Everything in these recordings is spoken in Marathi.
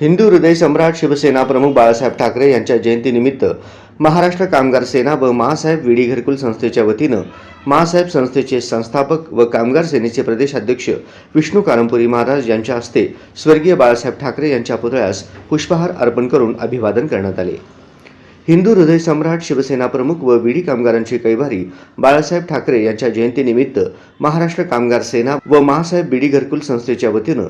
हिंदू हृदय सम्राट शिवसेना प्रमुख बाळासाहेब ठाकरे यांच्या जयंतीनिमित्त महाराष्ट्र कामगार सेना व महासाहेब विडी घरकुल संस्थेच्या वतीनं महासाहेब संस्थेचे संस्थापक व कामगार सेनेचे प्रदेशाध्यक्ष विष्णू कारंपुरी महाराज यांच्या हस्ते स्वर्गीय बाळासाहेब ठाकरे यांच्या पुतळ्यास पुष्पहार अर्पण करून अभिवादन करण्यात आले. हिंदू हृदय सम्राट शिवसेना प्रमुख व विडी कामगारांची कैवारी बाळासाहेब ठाकरे यांच्या जयंतीनिमित्त महाराष्ट्र कामगार सेना व महासाहेब बीडी घरकुल संस्थेच्या वतीनं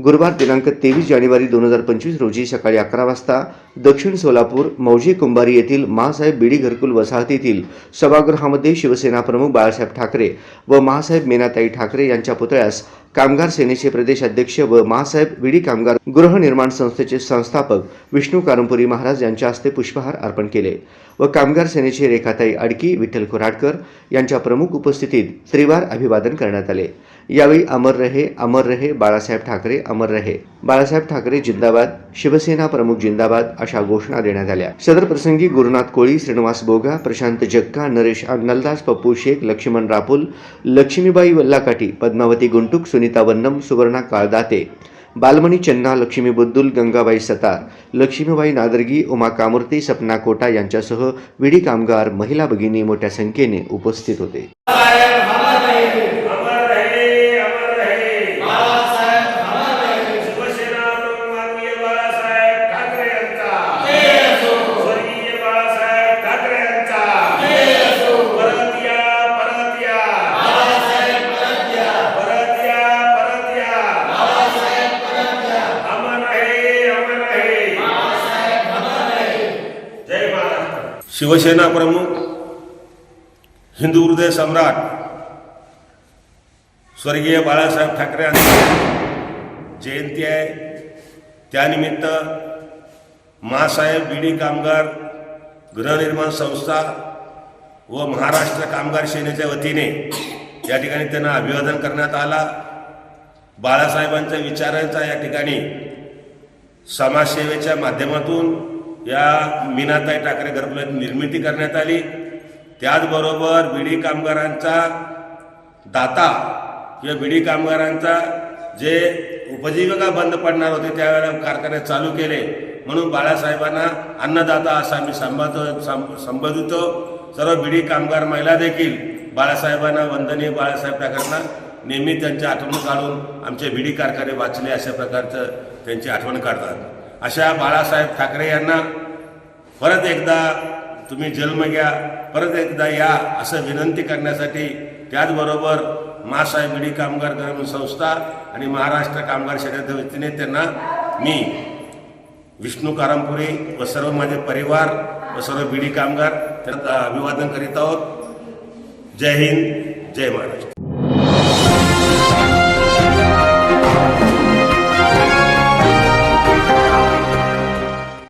गुरुवार दिनांक तेवीस जानेवारी दोन हजार पंचवीस रोजी सकाळी अकरा वाजता दक्षिण सोलापूर मौजी कुंभारी येथील महासाहेब बिडी घरकुल वसाहतीतील सभागृहामध्ये शिवसेना प्रमुख बाळासाहेब ठाकरे व महासाहेब मेनाताई ठाकरे यांच्या पुतळ्यास कामगार सेनेचे प्रदेश अध्यक्ष व महासाहेब विडी कामगार गृहनिर्माण संस्थेचे संस्थापक विष्णू कारंपुरी महाराज यांच्या हस्ते पुष्पहार अर्पण केले व कामगार सेनेचे रेखाताई अडकी विठ्ठल खोराडकर यांच्या प्रमुख उपस्थितीत त्रिवार अभिवादन करण्यात आले. यावेळी अमर रहे अमर रहे बाळासाहेब ठाकरे अमर रहे. बाळासाहेब ठाकरे जिंदाबाद शिवसेना प्रमुख जिंदाबाद अशा घोषणा देण्यात आल्या. सदर प्रसंगी गुरुनाथ कोळी श्रीनिवास बोगा प्रशांत जक्का नरेश नलदास पप्पू शेख लक्ष्मण रापुल लक्ष्मीबाई वल्लाकाठी पद्मावती गुंटुक सुनीता वन्नम सुवर्णा काळदाते बालमणी चन्ना लक्ष्मी बुद्दुल गंगाबाई सतार लक्ष्मीबाई नादर्गी उमा कामूर्ती सपना कोटा यांच्यासह विडी कामगार महिला भगिनी मोठ्या संख्येने उपस्थित होते. शिवसेना प्रमुख हिंदू हृदय सम्राट स्वर्गीय बाळासाहेब ठाकरे यांची जयंती आहे. त्यानिमित्त महासाहेब बीडी कामगार गृहनिर्माण संस्था व महाराष्ट्र कामगार सेनेच्या वतीने या ठिकाणी त्यांना अभिवादन करण्यात आला. बाळासाहेबांच्या विचारांचा या ठिकाणी समाजसेवेच्या माध्यमातून या मीनाताई ठाकरे घरकुलाची निर्मिती करण्यात आली. त्याचबरोबर विडी कामगारांचा दाता किंवा विडी कामगारांचा जे उपजीविका बंद पडणार होते त्यावेळेला कारखाने चालू केले. म्हणून बाळासाहेबांना अन्नदाता असं आम्ही संबोध सं- संबोधितो. सर्व बिडी कामगार महिला देखील बाळासाहेबांना वंदनीय बाळासाहेब ठाकरेंना नेहमी त्यांची आठवण काढून आमचे बिडी कारखाने वाचले अशा प्रकारचं त्यांची आठवण काढतात. अशा बाळासाहेब ठाकरे यांना परत एकदा तुम्ही जन्म घ्या परत एकदा या असं विनंती करण्यासाठी त्याचबरोबर मासाहेब बिडी कामगार ग्रामीण संस्था आणि महाराष्ट्र कामगार सेनेच्या वतीने त्यांना मी विष्णू कारंपुरे व सर्व माझे परिवार व सर्व बिडी कामगार त्यांना अभिवादन करीत आहोत. जय हिंद जय महाराष्ट्र.